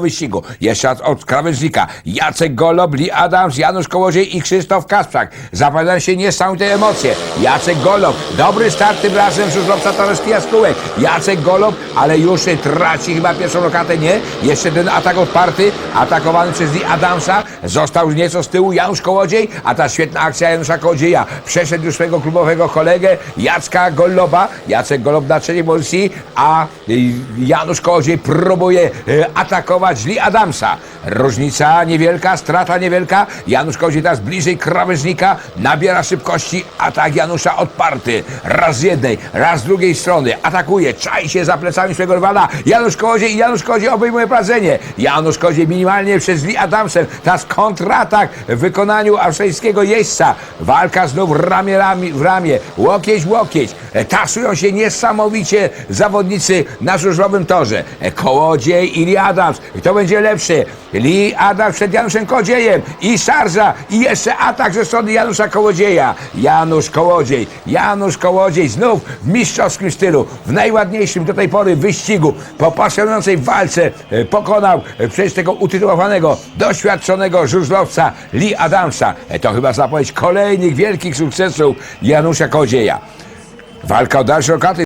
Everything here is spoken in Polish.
wyścigu. Jeszcze raz od krawężnika. Jacek Golob, Lee Adams, Janusz Kołodziej i Krzysztof Kasprzak. Zapowiadają się niesamowite emocje. Jacek Golob, dobry start tym razem żużlowca Toruszki Jaskółek. Jacek Golob, ale już traci chyba pierwszą lokatę, nie? Jeszcze ten atak odparty, atakowany przez Lee Adamsa. Został nieco z tyłu Janusz Kołodziej, a ta świetna akcja Janusza Kołodzieja. Przeszedł już swojego klubowego kolegę Jacka Goloba. Jacek Golob na trzeciej pozycji, a Janusz Kołodziej próbuje y, atakować Lee Adamsa. Różnica niewielka, strata niewielka. Janusz teraz bliżej krawężnika, nabiera szybkości. Atak Janusza odparty. Raz z jednej, raz z drugiej strony. Atakuje, czai się za plecami swojego rywala. Janusz Kołodziej i Janusz Kołodziej obejmuje prowadzenie. Janusz Kołodziej minimalnie przez Lee Adamsem. Teraz kontratak w wykonaniu australijskiego jeźdźca. Walka znów ramię, ramię w ramię. Łokieć łokieć. E, Tasują się niesamowicie zawodnicy na żużlowym torze. E, Kołodziej i Lee Adams. Kto będzie lepszy? Lee Adams przed Januszem Kołodziejem. I szarża. I jeszcze atak ze strony Janusza Kołodzieja. Janusz Kołodziej. Janusz Kołodziej znów w mistrzowskim stylu. W najładniejszym do tej pory wyścigu. Po pasjonującej walce e, pokonał e, przecież tego utytułowanego, doświadczonego żużlowca Lee Adamsa. E, To chyba zapowiedź kolejnych wielkich sukcesów Janusza Kołodzieja. Walka o dalsze lokaty.